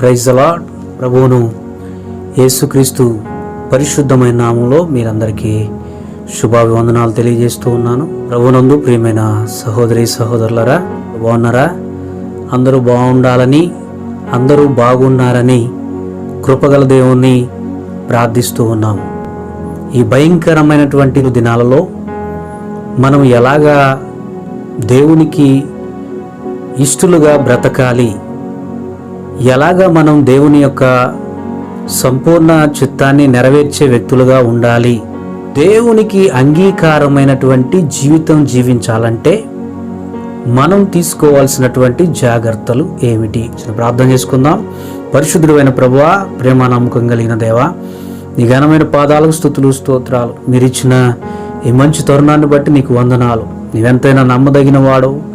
Praise అలాడ్ ప్రభువును యేసుక్రీస్తు పరిశుద్ధమైన నామంలో మీరందరికీ శుభాభివందనాలు తెలియజేస్తూ ఉన్నాను. ప్రభునందు ప్రియమైన సహోదరి సహోదరులరా బాగున్నారా? అందరూ బాగుండాలని అందరూ బాగున్నారని కృపగల దేవుణ్ణి ప్రార్థిస్తూ ఉన్నాము ఈ భయంకరమైనటువంటి దినాలలో మనం ఎలాగా దేవునికి ఇష్టలుగా బ్రతకాలి ఎలాగా మనం దేవుని యొక్క సంపూర్ణ చిత్తాన్ని నెరవేర్చే వ్యక్తులుగా ఉండాలి? దేవునికి అంగీకారమైనటువంటి జీవితం జీవించాలంటే మనం తీసుకోవాల్సినటువంటి జాగ్రత్తలు ఏమిటి? ప్రార్థన చేసుకుందాం. పరిశుద్ధుడైన ప్రభువ ప్రేమ నమ్మకం కలిగిన దేవా నీ ఘనమైన పాదాలకు స్థుతులు స్తోత్రాలు. మీరు ఇచ్చిన ఈ మంచి తరుణాన్ని బట్టి నీకు వందనాలు. నీవెంతైనా నమ్మదగిన వాడు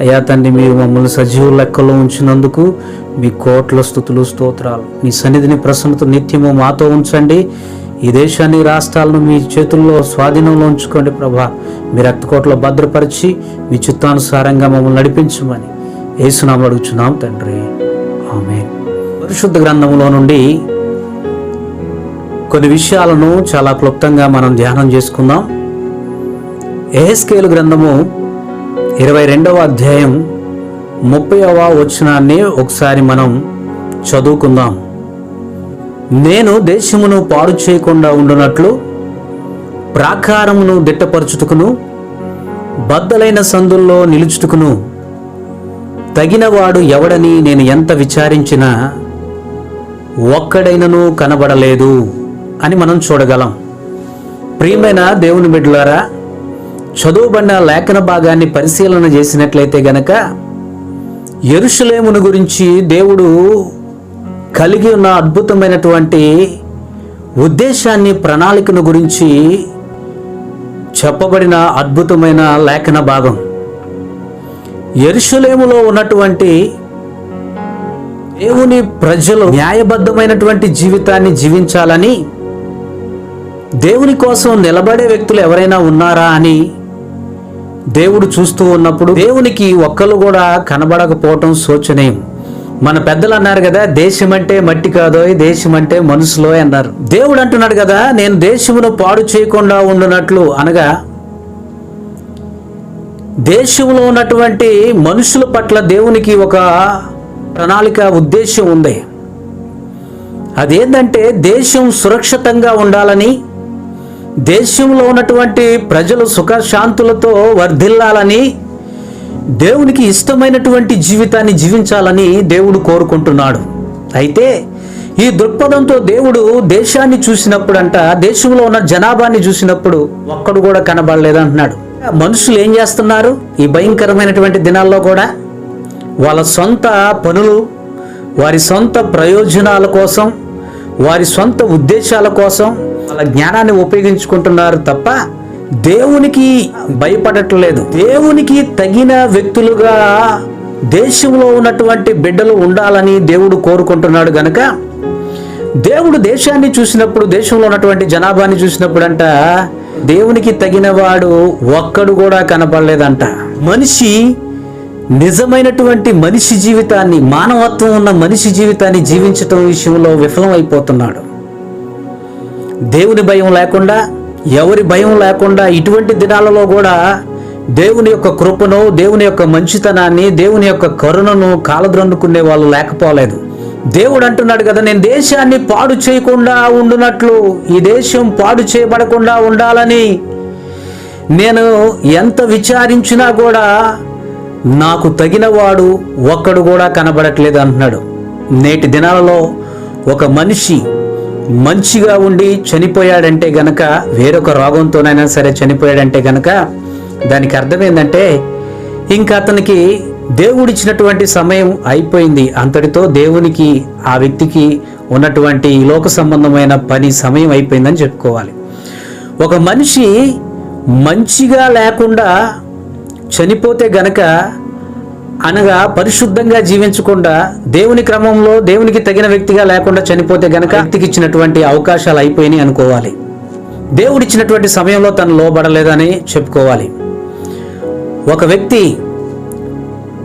అయ్యా తండ్రి మీరు మమ్మల్ని సజీవ లెక్కలో ఉంచినందుకు మీ కోట్ల స్థుతులు స్తోత్రాలు. మీ సన్నిధిని ప్రసన్నత నిత్యము మాతో ఉంచండి. ఈ దేశాన్ని రాష్ట్రాలను మీ చేతుల్లో స్వాధీనంలో ఉంచుకోండి ప్రభా. మీ రక్తకోట్లో భద్రపరిచి మీ చిత్తానుసారంగా మమ్మల్ని నడిపించమని ఏసునామలు అడుగుచున్నాం తండ్రి. ఆమె పరిశుద్ధ గ్రంథంలో నుండి కొన్ని విషయాలను చాలా క్లుప్తంగా మనం ధ్యానం చేసుకుందాం. ఏహెస్కేలు గ్రంథము ఇరవై రెండవ అధ్యాయం ముప్పైవ వచనాన్ని ఒకసారి మనం చదువుకుందాం. నేను దేశమును పాడు చేయకుండా ఉండునట్లు ప్రాకారమును దిట్టపరచుటకును బద్దలైన సందుల్లో నిలుచుటకును తగినవాడు ఎవడని నేను ఎంత విచారించినా ఒక్కడైనను కనబడలేదు అని మనం చూడగలం. ప్రియమైన దేవుని బిడ్డలారా చదువుబడిన లేఖన భాగాన్ని పరిశీలన చేసినట్లయితే గనక ఎరుషులేమును గురించి దేవుడు కలిగి ఉన్న అద్భుతమైనటువంటి ఉద్దేశాన్ని ప్రణాళికను గురించి చెప్పబడిన అద్భుతమైన లేఖన భాగం. ఎరుషులేములో ఉన్నటువంటి దేవుని ప్రజలు న్యాయబద్ధమైనటువంటి జీవితాన్ని జీవించాలని దేవుని కోసం నిలబడే వ్యక్తులు ఎవరైనా ఉన్నారా అని దేవుడు చూస్తూ ఉన్నప్పుడు దేవునికి ఒక్కరు కూడా కనబడకపోవటం శోచనీయం. మన పెద్దలు అన్నారు కదా దేశం అంటే మట్టి కాదో దేశం అంటే మనుషులో అన్నారు. దేవుడు అంటున్నాడు కదా నేను దేశమును పాడు చేయకుండా ఉండునట్లు అనగా దేశంలో ఉన్నటువంటి మనుషుల పట్ల దేవునికి ఒక ప్రణాళిక ఉద్దేశం ఉంది. అదేంటంటే దేశం సురక్షితంగా ఉండాలని దేశంలో ఉన్నటువంటి ప్రజలు సుఖశాంతులతో వర్ధిల్లాలని దేవునికి ఇష్టమైనటువంటి జీవితాన్ని జీవించాలని దేవుడు కోరుకుంటున్నాడు. అయితే ఈ దృక్పథంతో దేవుడు దేశాన్ని చూసినప్పుడు అంట దేశంలో ఉన్న జనాభాని చూసినప్పుడు ఒక్కడు కూడా కనబడలేదంటున్నాడు. మనుషులు ఏం చేస్తున్నారు? ఈ భయంకరమైనటువంటి దినాల్లో కూడా వాళ్ళ సొంత పనులు వారి సొంత ప్రయోజనాల కోసం వారి సొంత ఉద్దేశాల కోసం వాళ్ళ జ్ఞానాన్ని ఉపయోగించుకుంటున్నారు తప్ప దేవునికి భయపడట్లేదు. దేవునికి తగిన వ్యక్తులుగా దేశంలో ఉన్నటువంటి బిడ్డలు ఉండాలని దేవుడు కోరుకుంటున్నాడు గనక దేవుడు దేశాన్ని చూసినప్పుడు దేశంలో ఉన్నటువంటి జనాభాని చూసినప్పుడు అంట దేవునికి తగిన వాడు ఒక్కడు కూడా కనపడలేదంట. మనిషి నిజమైనటువంటి మనిషి జీవితాన్ని మానవత్వం ఉన్న మనిషి జీవితాన్ని జీవించటం విషయంలో విఫలమైపోతున్నాడు. దేవుని భయం లేకుండా ఎవరి భయం లేకుండా ఇటువంటి దినాలలో కూడా దేవుని యొక్క కృపను దేవుని యొక్క మంచితనాన్ని దేవుని యొక్క కరుణను కాలద్రొందుకునే వాళ్ళు లేకపోలేదు. దేవుడు అంటున్నాడు కదా నేను దేశాన్ని పాడు చేయకుండా ఉండునట్లు ఈ దేశం పాడు చేయబడకుండా ఉండాలని. నేను ఎంత విచారించినా కూడా నాకు తగినవాడు ఒక్కడు కూడా కనబడట్లేదు అంటున్నాడు. నేటి దినాలలో ఒక మనిషి మంచిగా ఉండి చనిపోయాడంటే గనక వేరొక రోగంతోనైనా సరే చనిపోయాడంటే గనక దానికి అర్థం ఏంటంటే ఇంకా అతనికి దేవుడిచ్చినటువంటి సమయం అయిపోయింది. అంతటితో దేవునికి ఆ వ్యక్తికి ఉన్నటువంటి లోక సంబంధమైన పని సమయం అయిపోయిందని చెప్పుకోవాలి. ఒక మనిషి మంచిగా లేకుండా చనిపోతే గనక అనగా పరిశుద్ధంగా జీవించకుండా దేవుని క్రమంలో దేవునికి తగిన వ్యక్తిగా లేకుండా చనిపోతే గనక వ్యక్తికి ఇచ్చినటువంటి అవకాశాలు అయిపోయినాయి అనుకోవాలి. దేవుడిచ్చినటువంటి సమయంలో తను లోబడలేదని చెప్పుకోవాలి. ఒక వ్యక్తి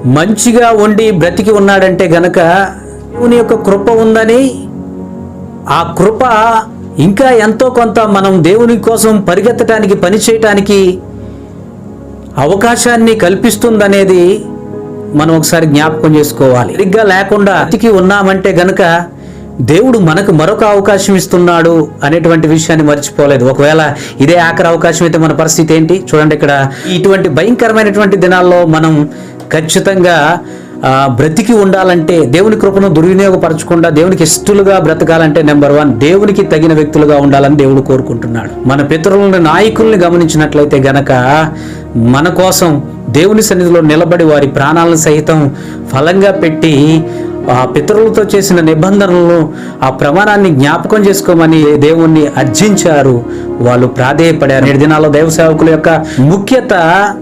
మంచిగా ఉండి బ్రతికి ఉన్నాడంటే గనక దేవుని యొక్క కృప ఉందని ఆ కృప ఇంకా ఎంతో కొంత మనం దేవుని కోసం పరిగెత్తడానికి పని చేయటానికి అవకాశాన్ని కల్పిస్తుందనేది మనం ఒకసారి జ్ఞాపకం చేసుకోవాలి. సరిగ్గా లేకుండా అతికి ఉన్నామంటే గనక దేవుడు మనకు మరొక అవకాశం ఇస్తున్నాడు అనేటువంటి విషయాన్ని మర్చిపోలేదు. ఒకవేళ ఇదే ఆఖరి అవకాశం అయితే మన పరిస్థితి ఏంటి? చూడండి ఇక్కడ. ఇటువంటి భయంకరమైనటువంటి దినాల్లో మనం ఖచ్చితంగా బ్రతికి ఉండాలంటే దేవుని కృపను దుర్వినియోగపరచకుండా దేవునికి ఇష్టలుగా బ్రతకాలంటే నెంబర్ వన్ దేవునికి తగిన వ్యక్తులుగా ఉండాలని దేవుడు కోరుకుంటున్నాడు. మన పితరులను నాయకుల్ని గమనించినట్లయితే గనక మన కోసం దేవుని సన్నిధిలో నిలబడి వారి ప్రాణాలను సహితం ఫలంగా పెట్టి పితరులతో చేసిన నిబంధనలను ఆ ప్రమాణాన్ని జ్ఞాపకం చేసుకోమని దేవుణ్ణి అర్జించారు. వాళ్ళు ప్రాధేయపడారు. నేటి దినాల్లో దైవ సేవకుల యొక్క ముఖ్యత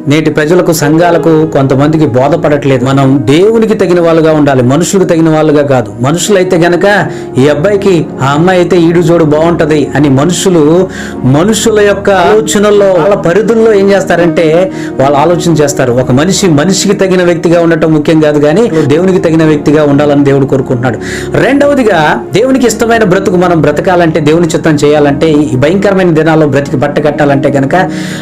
నేటి ప్రజలకు సంఘాలకు కొంతమందికి బోధపడట్లేదు. మనం దేవునికి తగిన వాళ్ళుగా ఉండాలి మనుషులకు తగిన వాళ్ళుగా కాదు. మనుషులైతే గనక ఈ అబ్బాయికి ఆ అమ్మాయి అయితే ఈడు జోడు బాగుంటది అని మనుషులు మనుషుల యొక్క ఆలోచనల్లో వాళ్ళ పరిధుల్లో ఏం చేస్తారంటే వాళ్ళు ఆలోచన చేస్తారు. ఒక మనిషి మనిషికి తగిన వ్యక్తిగా ఉండటం ముఖ్యం కాదు కానీ దేవునికి తగిన వ్యక్తిగా ఉండాలని దేవుడు కోరుకుంటున్నాడు. రెండవదిగా దేవునికి ఇష్టమైన బ్రతుకు మనం బ్రతకాలంటే దేవుని చిత్తం చేయాలంటే ఈ భయంకరమైన దినాల్లో బ్రతికి బట్ట కట్టాలంటే గనక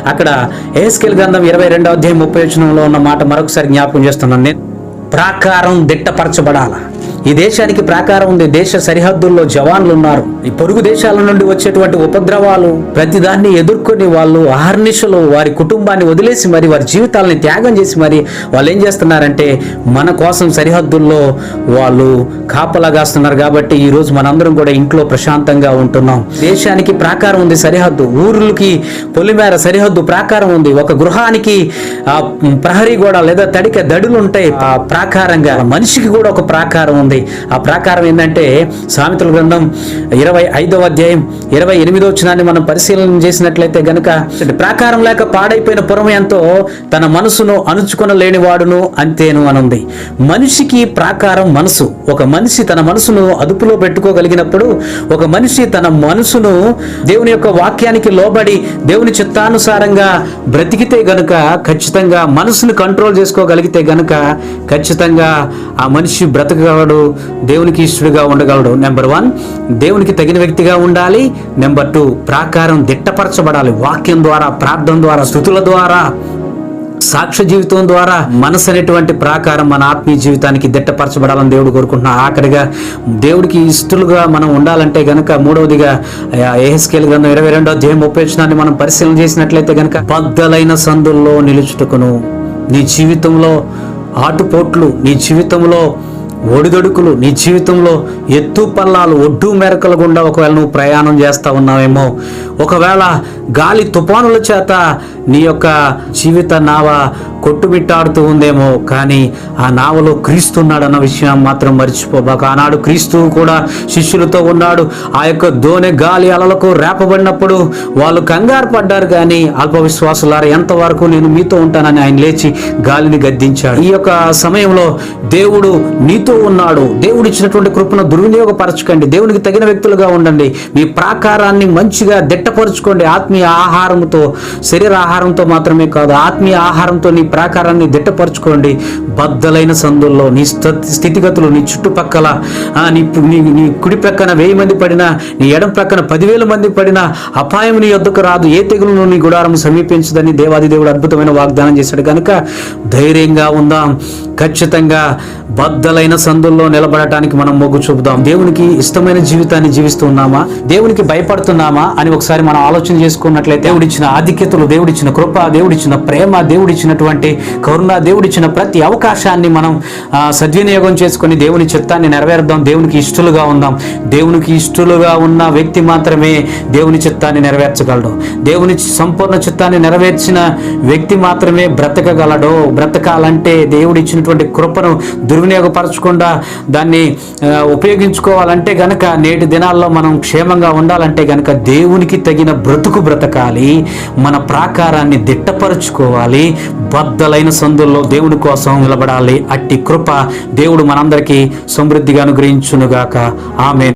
అక్కడ ఏస్కెల్ గ్రంథం ఇరవై రెండవ అధ్యాయం ముప్పై వచనంలో ఉన్న మాట మరొకసారి జ్ఞాపకం చేస్తున్నాను. నేను ప్రాకారం దిట్టపరచబడాల? ఈ దేశానికి ప్రాకారం ఉంది దేశ సరిహద్దుల్లో జవాన్లు ఉన్నారు ఈ పొరుగు దేశాల నుండి వచ్చేటువంటి ఉపద్రవాలు ప్రతిదాన్ని ఎదుర్కొని వాళ్ళు ఆహర్నిశలు వారి కుటుంబాన్ని వదిలేసి మరి వారి జీవితాలని త్యాగం చేసి మరి వాళ్ళు ఏం చేస్తున్నారంటే మన కోసం సరిహద్దుల్లో వాళ్ళు కాపలాగాస్తున్నారు కాబట్టి ఈ రోజు మనందరం కూడా ఇంట్లో ప్రశాంతంగా ఉంటున్నాం. దేశానికి ప్రాకారం ఉంది సరిహద్దు ఊర్లకి పొలిమేర సరిహద్దు ప్రాకారం ఉంది. ఒక గృహానికి ప్రహరీ గోడ లేదా తడిక దడులు ఉంటాయి ఆ ప్రాకారంగా మనిషికి కూడా ఒక ప్రాకారం ఉంది. ఆ ప్రాకారం ఏంటంటే సామెతల గ్రంథం ఇరవై ఐదవ అధ్యాయం ఇరవై ఎనిమిదో వచ్చినాన్ని మనం పరిశీలన చేసినట్లయితే గనుక ప్రాకారం లేక పాడైపోయిన పురం ఎంతో తన మనసును అణుచుకొనలేని వాడును అంతేను అనుంది. మనిషికి ప్రాకారం మనసు. ఒక మనిషి తన మనసును అదుపులో పెట్టుకోగలిగినప్పుడు ఒక మనిషి తన మనసును దేవుని యొక్క వాక్యానికి లోబడి దేవుని చిత్తానుసారంగా బ్రతికితే గనుక ఖచ్చితంగా మనసును కంట్రోల్ చేసుకోగలిగితే గనుక ఖచ్చితంగా ఆ మనిషి బ్రతకగలడు దేవునికి ఇష్టడుగా ఉండగలడు. నెంబర్ వన్ దేవునికి తగిన వ్యక్తిగా ఉండాలి. నెంబర్ టూ ప్రాకారం దిట్టపరచబడాలి. వాక్యం ద్వారా ప్రార్థన ద్వారా స్థుతుల ద్వారా సాక్ష్య జీవితం ద్వారా మనసు అనేటువంటి ప్రాకారం మన ఆత్మీయ జీవితానికి దిట్టపరచబడాలని దేవుడు కోరుకుంటున్నా ఆఖరిగా దేవుడికి ఇష్టలుగా మనం ఉండాలంటే గనక మూడవదిగా ఏహెస్కేల్ గ్రంథం ఇరవై రెండో అధ్యాయం ముప్పై వచ్చినాన్ని మనం పరిశీలన చేసినట్లయితే గనక బద్దలైన సందుల్లో నిలుచుటకును నీ జీవితంలో ఆటుపోట్లు నీ జీవితంలో ఒడిదొడుకులు నీ జీవితంలో ఎత్తు పల్లాలు ఒడ్డు మెరకల గుండా ఒకవేళ నువ్వు ప్రయాణం చేస్తా ఉన్నావేమో ఒకవేళ గాలి తుఫానుల చేత నీ యొక్క జీవిత నావ కొట్టుమిట్టాడుతూ ఉందేమో కానీ ఆ నావలో క్రీస్తున్నాడన్న విషయం మాత్రం మర్చిపోబాక. ఆనాడు క్రీస్తు కూడా శిష్యులతో ఉన్నాడు. ఆ యొక్క దోనె గాలి అలలకు రేపబడినప్పుడు వాళ్ళు కంగారు పడ్డారు కానీ అల్పవిశ్వాసులారా ఎంతవరకు నేను మీతో ఉంటానని ఆయన లేచి గాలిని గద్దించాడు. ఈ యొక్క సమయంలో దేవుడు నీతో ఉన్నాడు. దేవుడు ఇచ్చినటువంటి కృపను దుర్వినియోగపరచకండి. దేవునికి తగిన వ్యక్తులుగా ఉండండి. మీ ప్రాకారాన్ని మంచిగా దిట్టపరచుకోండి. ఆత్మీయ ఆహారంతో శరీర ఆహారంతో మాత్రమే కాదు ఆత్మీయ ఆహారంతో నీ ప్రాకారాన్ని దిట్టపరచుకోండి. బద్దలైన సందుల్లో నీ స్థితిగతులు నీ చుట్టుపక్కల నీ నీ నీ కుడి ప్రక్కన వెయ్యి మంది పడినా నీ ఎడం ప్రక్కన పదివేల మంది పడినా అపాయం నీ యొద్దకు రాదు. ఏ తెగులను నీ గుడారం సమీపించదని దేవాది దేవుడు అద్భుతమైన వాగ్దానం చేశాడు. కనుక ధైర్యంగా ఉందాం. ఖచ్చితంగా బద్దలైన సందుల్లో నిలబడటానికి మనం మొగ్గు చూపుదాం. దేవునికి ఇష్టమైన జీవితాన్ని జీవిస్తున్నామా దేవునికి భయపడుతున్నామా? అని ఒకసారి మనం ఆలోచన చేసుకున్నట్లయితే దేవుడిచ్చిన ఆధిక్యతలు దేవుడిచ్చిన కృప దేవుడిచ్చిన ప్రేమ దేవుడిచ్చినటువంటి కరుణ దేవుడిచ్చిన ప్రతి అవకాశాన్ని మనం సద్వినియోగం చేసుకొని దేవుని చిత్తాన్ని నెరవేర్దాం దేవునికి ఇష్టలుగా ఉందాం. దేవునికి ఇష్టలుగా ఉన్న వ్యక్తి మాత్రమే దేవుని చిత్తాన్ని నెరవేర్చగలడు. దేవుని సంపూర్ణ చిత్తాన్ని నెరవేర్చిన వ్యక్తి మాత్రమే బ్రతకగలడు బ్రతకాలంటే దేవుడిచ్చినటువంటి కృపను కృపను దుర్వినియోగపరచకుండా దాన్ని ఉపయోగించుకోవాలంటే గనక నేటి దినాల్లో మనం క్షేమంగా ఉండాలంటే గనక దేవునికి తగిన బ్రతుకు బ్రతకాలి మన ప్రాకారాన్ని దిట్టపరుచుకోవాలి బద్దలైన సందుల్లో దేవుని కోసం నిలబడాలి. అట్టి కృప దేవుడు మనందరికీ సమృద్ధిగా అనుగ్రహించునుగాక. ఆమె